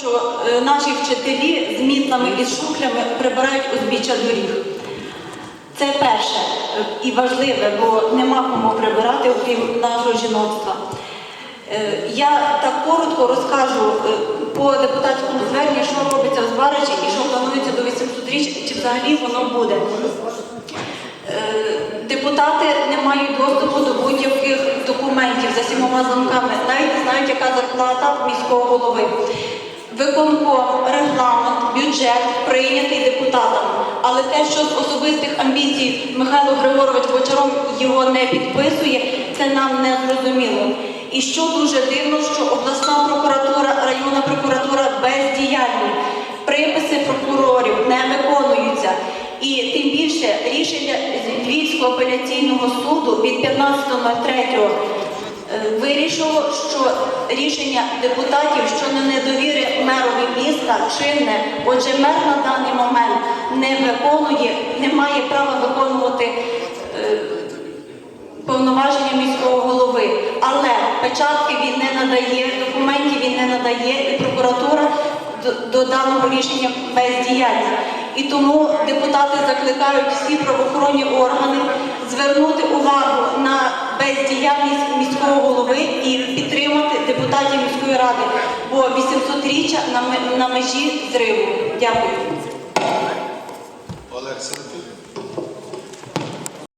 що е, наші вчителі з мітлами і з шухлями прибирають узбіччя доріг. Це перше е, і важливе, бо нема кому прибирати, окрім нашого жіноцтва. Е, Я так коротко розкажу по депутатському зверненню, що робиться в Збарачі і що планується до 800 річ, чи взагалі воно буде. Депутати не мають доступу до будь-яких документів за сімома замками, навіть не знають, яка зарплата міського голови. Виконком, регламент, бюджет прийнятий депутатами. Але те, що з особистих амбіцій Михайло Григорович Бочаров його не підписує, це нам не зрозуміло. І що дуже дивно, що обласна прокуратура, районна прокуратура бездіяльні. Приписи прокурорів не виконуються. І тим більше рішення Львівського апеляційного суду від 15.03 е, вирішило, що рішення депутатів щодо недовіри мерові міста чинне. Отже, мер на даний момент не виконує, не має права виконувати е, повноваження міського голови. Але печатки він не надає, документів він не надає, і прокуратура до, до даного рішення бездіяльна. І тому депутати закликають всі правоохоронні органи звернути увагу на бездіяльність міського голови і депутатів міської ради, бо 800-річчя на, межі зриву. Дякую. Олег Сенків.